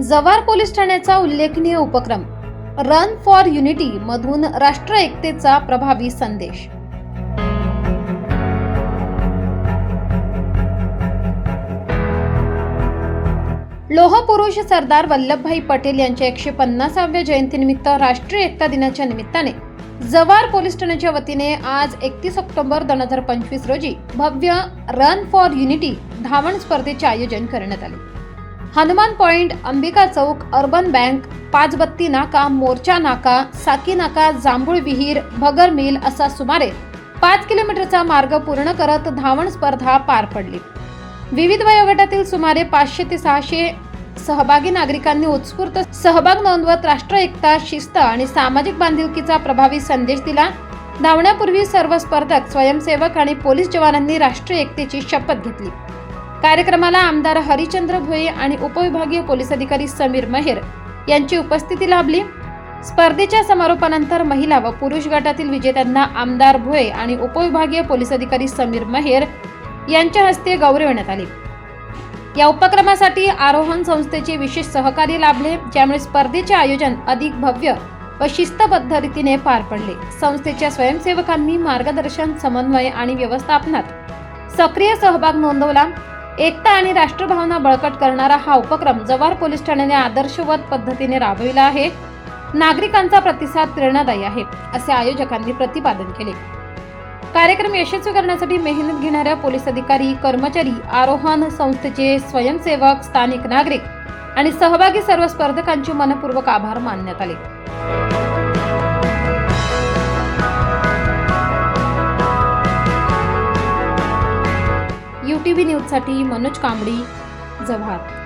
Jawhar police ठाण्याचा उल्लेखनीय उपक्रम रन फॉर युनिटी मधून राष्ट्र एकतेचा प्रभावी संदेश. लोहपुरुष सरदार वल्लभभाई पटेल यांच्या एकशे पन्नासाव्या जयंतीनिमित्त राष्ट्रीय एकता दिनाच्या निमित्ताने जव्हार पोलीस ठाण्याच्या वतीने आज एकतीस ऑक्टोबर दोन हजार पंचवीस रोजी भव्य रन फॉर युनिटी धावण स्पर्धेचे आयोजन करण्यात आले. हनुमान पॉइंट अंबिका चौक अर्बन बँक पाचबत्ती नाका मोर्चा नाका साकी नाका जांभूळ विहीर भगर मिल असा सुमारे पाच किलोमीटरचा मार्ग पूर्ण करत धावण स्पर्धा पार पडली. विविध वयोगटातील सुमारे पाचशे ते सहाशे सहभागी नागरिकांनी उत्स्फूर्त सहभाग नोंदवत राष्ट्र एकता शिस्त आणि सामाजिक बांधिलकीचा प्रभावी संदेश दिला. धावण्यापूर्वी सर्व स्पर्धक स्वयंसेवक आणि पोलीस जवानांनी राष्ट्रीय एकतेची शपथ घेतली. कार्यक्रमाला आमदार हरिचंद्र भुये आणि उपविभागीय पोलीस अधिकारी समीर मेहर यांची उपस्थिती लाभली. स्पर्धेच्या समारोपानंतर महिला व पुरुष गटातील विजेत्यांना आमदार भुये आणि उपविभागीय पोलीस अधिकारी समीर मेहर यांच्या हस्ते गौरवण्यात आले. या उपक्रमासाठी आरोहण संस्थेचे विशेष सहकार्य लाभले ज्यामुळे स्पर्धेचे आयोजन अधिक भव्य व शिस्तबद्ध रीतीने पार पडले. संस्थेच्या स्वयंसेवकांनी मार्गदर्शन समन्वय आणि व्यवस्थापनात सक्रिय सहभाग नोंदवला. एकता आणि राष्ट्रभावना बळकट करणारा हा उपक्रम जव्हार पोलीस ठाण्याने आदर्शवत पद्धतीने राबविला आहे. नागरिकांचा प्रतिसाद प्रेरणादायी आहे असे आयोजकांनी प्रतिपादन केले. कार्यक्रम यशस्वी करण्यासाठी मेहनत घेणाऱ्या पोलीस अधिकारी कर्मचारी आरोहण संस्थेचे स्वयंसेवक स्थानिक नागरिक आणि सहभागी सर्व स्पर्धकांचे मनपूर्वक आभार मानण्यात आले. टी व्ही न्यूजसाठी मनोज कांबडी जव्हार.